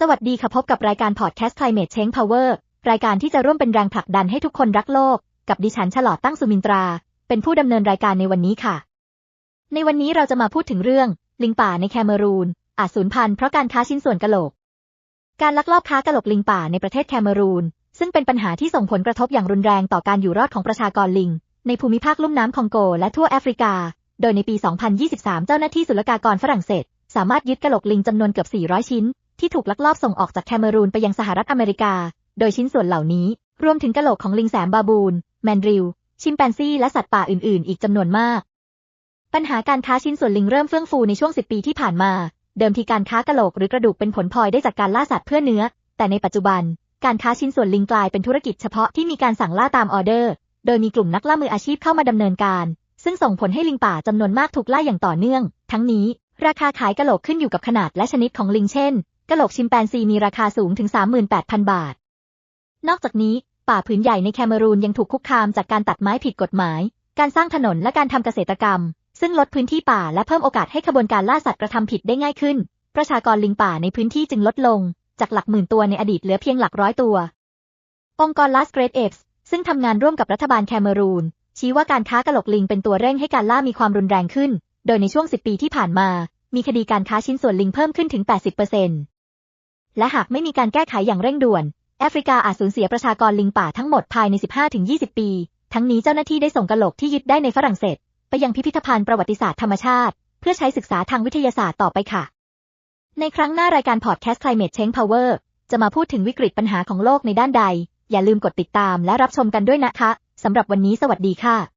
สวัสดีค่ะพบกับรายการพอดแคสต์ Climate Change Power รายการที่จะร่วมเป็นแรงผลักดันให้ทุกคนรักโลก กับดิฉันฉลอดตั้งสุมินตรา เป็นผู้ดำเนินรายการในวันนี้ค่ะ ในวันนี้เราจะมาพูดถึงเรื่อง ลิงป่าในแคเมรูน อาจสูญพันธุ์เพราะการค้าชิ้นส่วนกะโหลก การลักลอบค้ากะโหลกลิงป่าในประเทศแคเมรูน ซึ่งเป็นปัญหาที่ส่งผลกระทบอย่างรุนแรงต่อการอยู่รอดของประชากรลิง ในภูมิภาคลุ่มน้ำคองโก และทั่วแอฟริกา โดยในปี 2023 เจ้าหน้าที่ศุลกากรฝรั่งเศส สามารถยึดกะโหลกลิงจำนวนเกือบ 400 ชิ้น ที่ถูกลักลอบส่งออกจากแคเมรูนไปยังสหรัฐอเมริกา โดยชิ้นส่วนเหล่านี้ รวมถึงกะโหลกของลิงแสมบาบูน แมนดริลชิมแปนซี่และสัตว์ป่าอื่นๆ อีกจำนวนมาก ปัญหาการค้าชิ้นส่วนลิงเริ่มเฟื่องฟูในช่วง 10 ปีที่ผ่านมา เดิมทีการค้ากะโหลกหรือกระดูกเป็นผลพลอยได้จากการล่าสัตว์เพื่อเนื้อ แต่ในปัจจุบัน การค้าชิ้นส่วนลิงกลายเป็นธุรกิจเฉพาะที่มีการสั่งล่าตามออเดอร์ โดยมีกลุ่มนักล่ามืออาชีพเข้ามาดำเนินการ ซึ่งส่งผลให้ลิงป่าจำนวนมากถูกล่าอย่างต่อเนื่อง ทั้งนี้ ราคาขายกะโหลกขึ้นอยู่กับขนาดและชนิดของลิงเช่น กะโหลกชิมแปนซีมีราคาสูงถึง 38,000 บาท นอกจากนี้ ป่าผืนใหญ่ในแคเมรูนยังถูกคุกคามจากการตัดไม้ผิดกฎหมาย การสร้างถนนและการทำเกษตรกรรม ซึ่งลดพื้นที่ป่าและเพิ่มโอกาสให้ขบวนการล่าสัตว์กระทำผิดได้ง่ายขึ้น ประชากรลิงป่าในพื้นที่จึงลดลง จากหลักหมื่นตัวในอดีตเหลือเพียงหลักร้อยตัว องค์กร Last Great Apes ซึ่งทำงานร่วมกับรัฐบาลแคเมรูน ชี้ว่าการค้ากะโหลกลิงเป็นตัวเร่งให้การล่ามีความรุนแรงขึ้น โดยในช่วง 10 ปีที่ผ่านมา มีคดีการค้าชิ้นส่วนลิงเพิ่มขึ้นถึง 80% และหากไม่มีการแก้ไขอย่างเร่งด่วน แอฟริกาอาจสูญเสียประชากรลิงป่าทั้งหมดภายใน 15-20 ปี ทั้งนี้เจ้าหน้าที่ได้ส่งกะโหลกที่ยึดได้ในฝรั่งเศส ไปยังพิพิธภัณฑ์ประวัติศาสตร์ธรรมชาติ เพื่อใช้ศึกษาทางวิทยาศาสตร์ต่อไปค่ะ ในครั้งหน้ารายการพอดแคสต์ Climate Change Power จะมาพูดถึงวิกฤตปัญหาของโลกในด้านใด อย่าลืมกดติดตามและรับชมกันด้วยนะคะสำหรับวันนี้สวัสดีค่ะ